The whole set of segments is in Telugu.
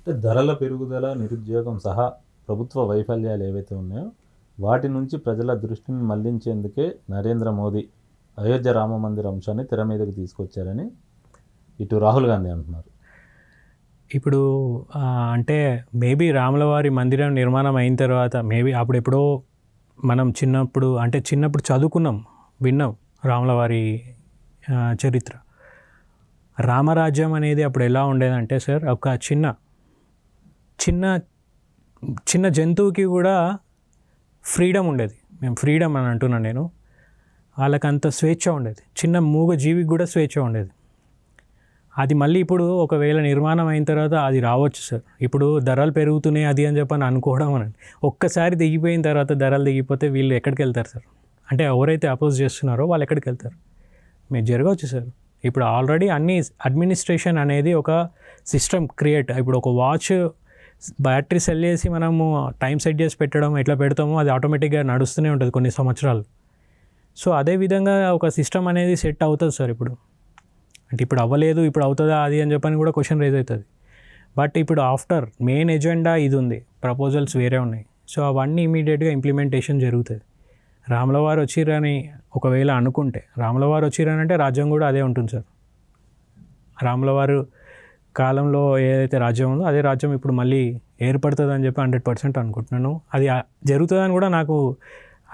అంటే ధరల పెరుగుదల నిరుద్యోగం సహా ప్రభుత్వ వైఫల్యాలు ఏవైతే ఉన్నాయో వాటి నుంచి ప్రజల దృష్టిని మళ్ళించేందుకే నరేంద్ర మోదీ అయోధ్య రామ మందిర అంశాన్ని తెర మీదకి తీసుకొచ్చారని ఇటు రాహుల్ గాంధీ అంటున్నారు. ఇప్పుడు అంటే మేబీ రాములవారి మందిరం నిర్మాణం అయిన తర్వాత మేబీ అప్పుడు ఎప్పుడో మనం చిన్నప్పుడు అంటే చిన్నప్పుడు చదువుకున్నాం విన్నాం రాములవారి చరిత్ర. రామరాజ్యం అనేది అప్పుడు ఎలా ఉండేదంటే సార్ ఒక చిన్న చిన్న చిన్న జంతువుకి కూడా ఫ్రీడమ్ ఉండేది. మేము ఫ్రీడమ్ అని అంటున్నాను నేను. వాళ్ళకంత స్వేచ్ఛ ఉండేది. చిన్న మూగ జీవికి కూడా స్వేచ్ఛ ఉండేది. అది మళ్ళీ ఇప్పుడు ఒకవేళ నిర్మాణం అయిన తర్వాత అది రావచ్చు సార్. ఇప్పుడు ధరలు పెరుగుతున్నాయి అది అని చెప్పని అనుకోవడం అని ఒక్కసారి దిగిపోయిన తర్వాత ధరలు దిగిపోతే వీళ్ళు ఎక్కడికి వెళ్తారు సార్? అంటే ఎవరైతే అపోజ్ చేస్తున్నారో వాళ్ళు ఎక్కడికి వెళ్తారు? మీరు జరగవచ్చు సార్. ఇప్పుడు ఆల్రెడీ అన్ని అడ్మినిస్ట్రేషన్ అనేది ఒక సిస్టమ్ క్రియేట్. ఇప్పుడు ఒక వాచ్ బ్యాటరీ సెల్ చేసి మనము టైం సెట్ చేసి పెట్టడం ఎట్లా పెడతామో అది ఆటోమేటిక్గా నడుస్తూనే ఉంటుంది కొన్ని సంవత్సరాలు. సో అదే విధంగా ఒక సిస్టమ్ అనేది సెట్ అవుతుంది సార్ ఇప్పుడు. అంటే ఇప్పుడు అవ్వలేదు ఇప్పుడు అవుతుందా అది అని చెప్పని కూడా క్వశ్చన్ రేజ్ అవుతుంది. బట్ ఇప్పుడు ఆఫ్టర్ మెయిన్ ఎజెండా ఇది ఉంది ప్రపోజల్స్ వేరే ఉన్నాయి. సో అవన్నీ ఇమీడియట్గా ఇంప్లిమెంటేషన్ జరుగుతుంది. రాములవారు వచ్చిరని ఒకవేళ అనుకుంటే రాములవారు వచ్చిరని అంటే రాజ్యం కూడా అదే ఉంటుంది సార్. రాములవారు కాలంలో ఏదైతే రాజ్యం ఉందో అదే రాజ్యం ఇప్పుడు మళ్ళీ ఏర్పడుతుంది అని చెప్పి హండ్రెడ్ పర్సెంట్ అనుకుంటున్నాను. అది జరుగుతుందని కూడా నాకు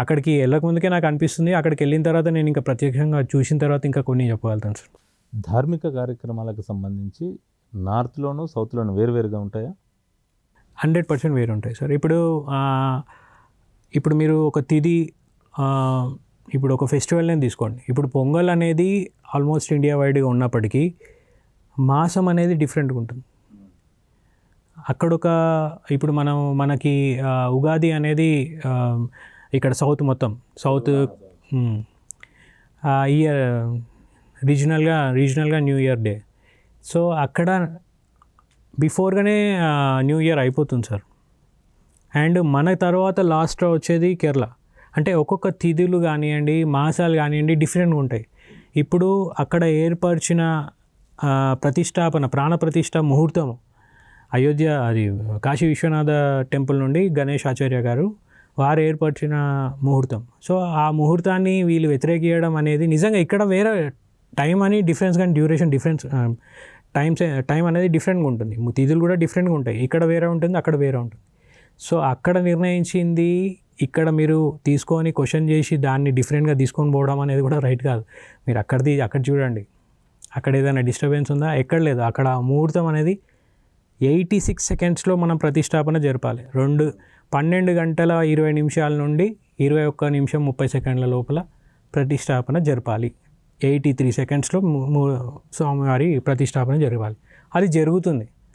అక్కడికి వెళ్ళక ముందుకే నాకు అనిపిస్తుంది. అక్కడికి వెళ్ళిన తర్వాత నేను ఇంకా ప్రత్యక్షంగా చూసిన తర్వాత ఇంకా కొన్ని చెప్పగలుగుతాను సార్. ధార్మిక కార్యక్రమాలకు సంబంధించి నార్త్లోను సౌత్లోను వేరువేరుగా ఉంటాయా? హండ్రెడ్ పర్సెంట్ వేరు ఉంటాయి సార్. ఇప్పుడు ఇప్పుడు మీరు ఒక తిది ఇప్పుడు ఒక ఫెస్టివల్నే తీసుకోండి. ఇప్పుడు పొంగల్ అనేది ఆల్మోస్ట్ ఇండియా వైడ్గా ఉన్నప్పటికీ మాసం అనేది డిఫరెంట్గా ఉంటుంది. అక్కడ ఒక ఇప్పుడు మనం మనకి ఉగాది అనేది ఇక్కడ సౌత్ మొత్తం సౌత్ ఇయర్ రీజనల్గా రీజనల్గా న్యూ ఇయర్ డే. సో అక్కడ బిఫోర్గానే న్యూ ఇయర్ అయిపోతుంది సార్. అండ్ మన తర్వాత లాస్ట్ వచ్చేది కేరళ. అంటే ఒక్కొక్క తిథులు కానివ్వండి మాసాలు కానివ్వండి డిఫరెంట్గా ఉంటాయి. ఇప్పుడు అక్కడ ఏర్పరిచిన ప్రతిష్టాపన ప్రాణ ప్రతిష్ట ముహూర్తం. అయోధ్య అది కాశీ విశ్వనాథ టెంపుల్ నుండి గణేష్ ఆచార్య గారు వారు ఏర్పరిచిన ముహూర్తం. సో ఆ ముహూర్తాన్ని వీళ్ళు వ్యతిరేకియడం అనేది నిజంగా ఇక్కడ వేరే టైం అని డిఫరెన్స్ కానీ డ్యూరేషన్ డిఫరెన్స్ టైమ్స్ టైం అనేది డిఫరెంట్గా ఉంటుంది. తిథులు కూడా డిఫరెంట్గా ఉంటాయి. ఇక్కడ వేరే ఉంటుంది అక్కడ వేరే ఉంటుంది. సో అక్కడ నిర్ణయించింది ఇక్కడ మీరు తీసుకొని క్వశ్చన్ చేసి దాన్ని డిఫరెంట్గా తీసుకొని పోవడం అనేది కూడా రైట్ కాదు. మీరు అక్కడిది అక్కడ చూడండి. అక్కడ ఏదైనా డిస్టర్బెన్స్ ఉందా? ఎక్కడ లేదు. అక్కడ ముహూర్తం అనేది ఎయిటీ సిక్స్ సెకండ్స్లో మనం ప్రతిష్టాపన జరపాలి. రెండు పన్నెండు గంటల ఇరవై నిమిషాల నుండి ఇరవై ఒక్క నిమిషం ముప్పై సెకండ్ల లోపల ప్రతిష్టాపన జరపాలి. ఎయిటీ త్రీ సెకండ్స్లో స్వామివారి ప్రతిష్టాపన జరగాలి అది జరుగుతుంది.